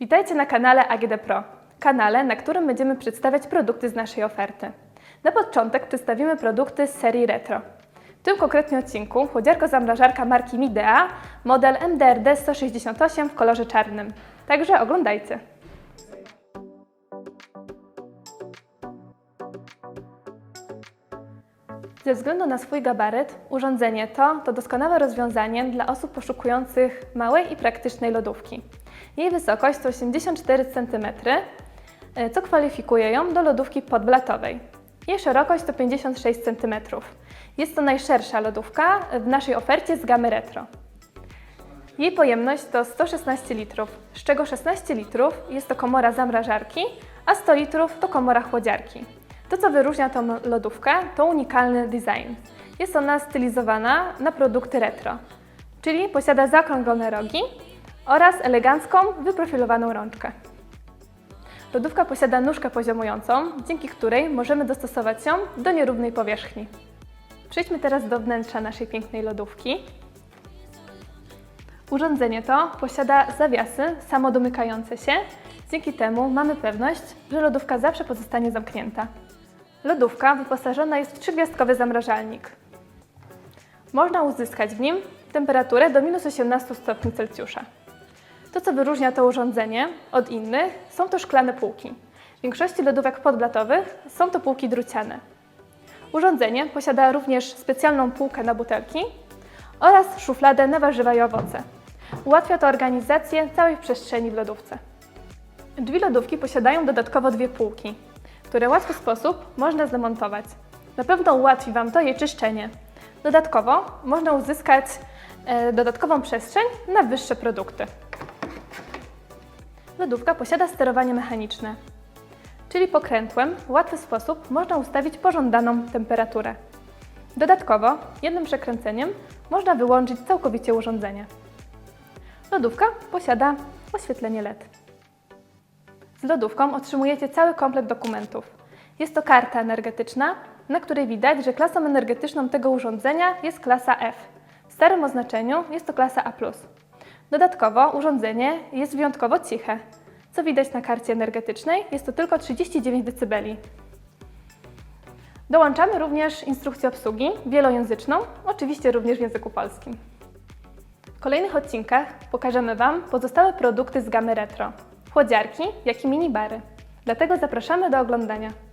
Witajcie na kanale AGD Pro, kanale, na którym będziemy przedstawiać produkty z naszej oferty. Na początek przedstawimy produkty z serii Retro. W tym konkretnym odcinku chłodziarko-zamrażarka marki Midea, model MDRD 168 w kolorze czarnym. Także oglądajcie. Ze względu na swój gabaryt, urządzenie to to doskonałe rozwiązanie dla osób poszukujących małej i praktycznej lodówki. Jej wysokość to 84 cm, e, co kwalifikuje ją do lodówki podblatowej. Jej szerokość to 56 cm. Jest to najszersza lodówka w naszej ofercie z gamy retro. Jej pojemność to 116 litrów, z czego 16 litrów jest to komora zamrażarki, a 100 litrów to komora chłodziarki. To, co wyróżnia tą lodówkę, to unikalny design. Jest ona stylizowana na produkty retro, czyli posiada zaokrąglone rogi oraz elegancką, wyprofilowaną rączkę. Lodówka posiada nóżkę poziomującą, dzięki której możemy dostosować ją do nierównej powierzchni. Przejdźmy teraz do wnętrza naszej pięknej lodówki. Urządzenie to posiada zawiasy samodomykające się, dzięki temu mamy pewność, że lodówka zawsze pozostanie zamknięta. Lodówka wyposażona jest w trzygwiazdkowy zamrażalnik. Można uzyskać w nim temperaturę do minus 18 stopni Celsjusza. To, co wyróżnia to urządzenie od innych, są to szklane półki. W większości lodówek podblatowych są to półki druciane. Urządzenie posiada również specjalną półkę na butelki oraz szufladę na warzywa i owoce. Ułatwia to organizację całej przestrzeni w lodówce. Drzwi lodówki posiadają dodatkowo dwie półki, które w łatwy sposób można zamontować. Na pewno ułatwi Wam to jej czyszczenie. Dodatkowo można uzyskać e, dodatkową przestrzeń na wyższe produkty. Lodówka posiada sterowanie mechaniczne, czyli pokrętłem w łatwy sposób można ustawić pożądaną temperaturę. Dodatkowo jednym przekręceniem można wyłączyć całkowicie urządzenie. Lodówka posiada oświetlenie LED. Z lodówką otrzymujecie cały komplet dokumentów. Jest to karta energetyczna, na której widać, że klasą energetyczną tego urządzenia jest klasa F. W starym oznaczeniu jest to klasa A+. Dodatkowo urządzenie jest wyjątkowo ciche. Co widać na karcie energetycznej, jest to tylko 39 dB. Dołączamy również instrukcję obsługi wielojęzyczną, oczywiście również w języku polskim. W kolejnych odcinkach pokażemy Wam pozostałe produkty z gamy retro, chłodziarki, jak i minibary. Dlatego zapraszamy do oglądania.